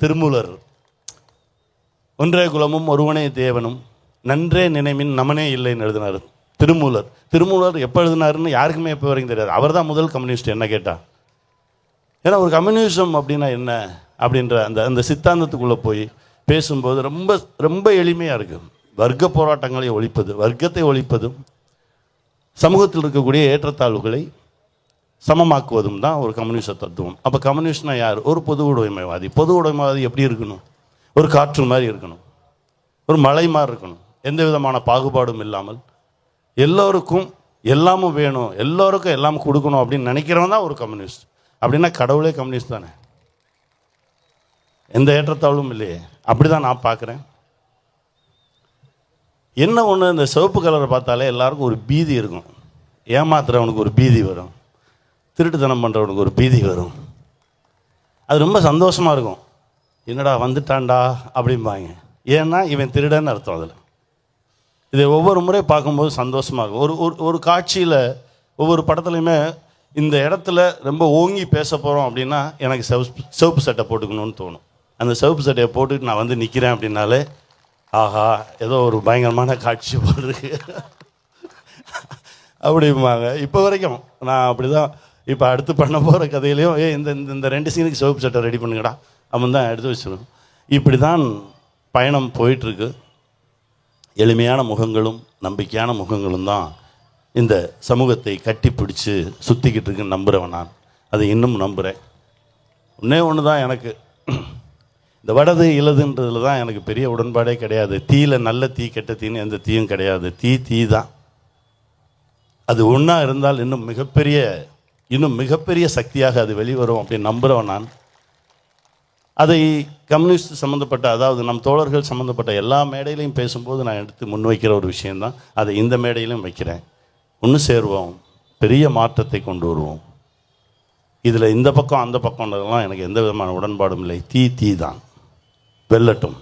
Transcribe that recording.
திருமூலர். ஒன்றே குலமும் ஒருவனே தேவனும் நன்றே நினைமின் நமனே இல்லைன்னு எழுதினார் திருமூலர். திருமூலர் எப்போ எழுதினாருன்னு யாருக்குமே எப்போ வரைக்கும் தெரியாது. அவர் தான் முதல் கம்யூனிஸ்ட் என்ன கேட்டால் ஏன்னா ஒரு கம்யூனிசம் அப்படின்னா என்ன? அப்படின்ற அந்த அந்த சித்தாந்தத்துக்குள்ளே போய் பேசும்போது ரொம்ப ரொம்ப எளிமையாக இருக்குது வர்க்க போராட்டங்களை ஒழிப்பது வர்க்கத்தை ஒழிப்பதும் சமூகத்தில் இருக்கக்கூடிய ஏற்றத்தாழ்வுகளை சமமாக்குவதும் தான் ஒரு கம்யூனிச தத்துவம். அப்போ கம்யூனிஸ்ட்னா யார்? ஒரு பொது உடைமைவாதி. பொது உடைமைவாதி எப்படி இருக்கணும்? ஒரு காற்று மாதிரி இருக்கணும். ஒரு மலை மாதிரி இருக்கணும். எந்த விதமான பாகுபாடும் இல்லாமல் எல்லோருக்கும் எல்லாமும் வேணும். எல்லோருக்கும் எல்லாம் கொடுக்கணும் அப்படின்னு நினைக்கிறவன் தான் ஒரு கம்யூனிஸ்ட். அப்படின்னா கடவுளே கம்யூனிஸ்ட் தானே? எந்த ஏற்றத்தாழ்வும் இல்லையே. அப்படி தான் நான் பார்க்குறேன். என்ன ஒன்று இந்த சிவப்பு கலரை பார்த்தாலே எல்லாருக்கும் ஒரு பீதி இருக்கும். ஏமாத்துறவனுக்கு ஒரு பீதி வரும். திருட்டுத்தனம் பண்ணுறவனுக்கு ஒரு பீதி வரும். அது ரொம்ப சந்தோஷமாக இருக்கும். என்னடா வந்துட்டான்டா அப்படிம்பாங்க. ஏன்னா இவன் திருடன்னு அர்த்தம் அதில். இதை ஒவ்வொரு முறை பார்க்கும்போது சந்தோஷமாக இருக்கும். ஒரு ஒரு ஒரு காட்சியில் ஒவ்வொரு படத்துலையுமே இந்த இடத்துல ரொம்ப ஓங்கி பேச போகிறோம் அப்படின்னா எனக்கு சிவப்பு சிவப்பு சட்டை போட்டுக்கணும்னு தோணும். அந்த சிவப்பு சட்டையை போட்டுட்டு நான் வந்து நிற்கிறேன் அப்படின்னாலே ஆஹா ஏதோ ஒரு பயங்கரமான காட்சி போடுறது அப்படிம்பாங்க. இப்போ வரைக்கும் நான் அப்படி தான் இப்போ அடுத்து பண்ண போகிற கதையிலையும் ஏ இந்த இந்த- இந்த ரெண்டு சீனுக்கு சிவப்பு சட்டை ரெடி பண்ணுங்கடா. அவன் தான் எடுத்து வச்சிடும் இப்படி தான் பயணம் போயிட்டுருக்கு. எளிமையான முகங்களும் நம்பிக்கையான முகங்களும் தான் இந்த சமூகத்தை கட்டி பிடிச்சி சுற்றிக்கிட்டு இருக்குன்னு நம்புகிறவன் நான். அதை இன்னும் நம்புகிறேன் ஒன்றே ஒன்று தான் எனக்கு. இந்த வடது இலதுன்றதுல தான் எனக்கு பெரிய உடன்பாடே கிடையாது. தீயில் நல்ல தீ கெட்ட தீன்னு எந்த தீயும் கிடையாது. தீ தீ தான் அது ஒன்றா இருந்தால் இன்னும் மிகப்பெரிய இன்னும் மிகப்பெரிய சக்தியாக அது வெளிவரும் அப்படின்னு நம்புகிறவன் நான். அதை கம்யூனிஸ்ட் சம்மந்தப்பட்ட அதாவது நம் தோழர்கள் சம்மந்தப்பட்ட எல்லா மேடையிலையும் பேசும்போது நான் எடுத்து முன்வைக்கிற ஒரு விஷயந்தான் அதை இந்த மேடையிலும் வைக்கிறேன். ஒன்று சேருவோம். பெரிய மாற்றத்தை கொண்டு வருவோம். இதில் இந்த பக்கம் அந்த பக்கம்ன்றதெல்லாம் எனக்கு எந்த விதமான உடன்பாடும் இல்லை. தீ தீ தான். வெல்லட்டும்.